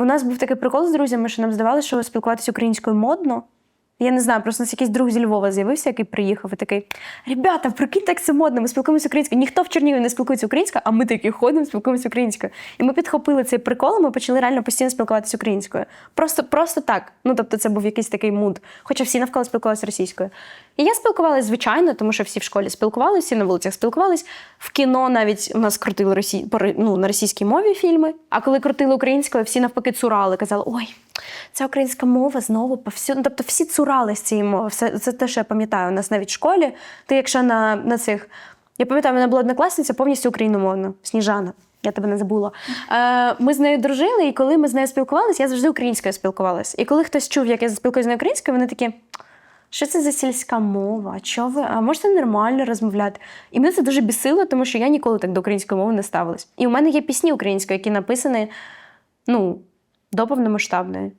У нас був такий прикол з друзями, що нам здавалося, що спілкуватися українською модно. Я не знаю, просто у нас якийсь друг зі Львова з'явився, який приїхав і такий: Ребята, прикиньте, як це модно, ми спілкуємося українською. Ніхто в Чернігові не спілкується українською, а ми такі ходимо, спілкуємося українською. І ми підхопили цей прикол, ми почали реально постійно спілкуватися українською. Просто, просто так. Ну тобто, це був якийсь такий муд. Хоча всі навколо спілкувалися російською. І я спілкувалася звичайно, тому що всі в школі спілкувалися, всі на вулицях спілкувались. В кіно навіть у нас крутили росі... ну, на російській мові фільми. А коли крутили українською, всі навпаки цурали, казали: ой, це українська мова знову повсюди. Ну, тобто всі цурали з цієї мови. Все це те, що я пам'ятаю. У нас навіть в школі. Ти, якщо на, на цих. Я пам'ятаю, мене була однокласниця повністю україномовна, Сніжана. Я тебе не забула. Е, ми з нею дружили, і коли ми з нею спілкувалися, я завжди українською спілкувалася. І коли хтось чув, як я спілкуюся з нею українською, вони такі. Що це за сільська мова? А ви? А можете нормально розмовляти? І мене це дуже бісило, тому що я ніколи так до української мови не ставилась. І у мене є пісні української, які написані ну, до повномасштабної.